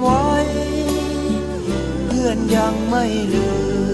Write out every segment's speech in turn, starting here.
ไว้ เพื่อนยังไม่ลืม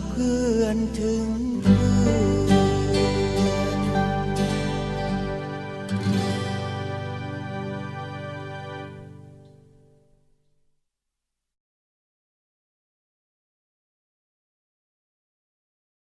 พื่อนถึงเพื่อน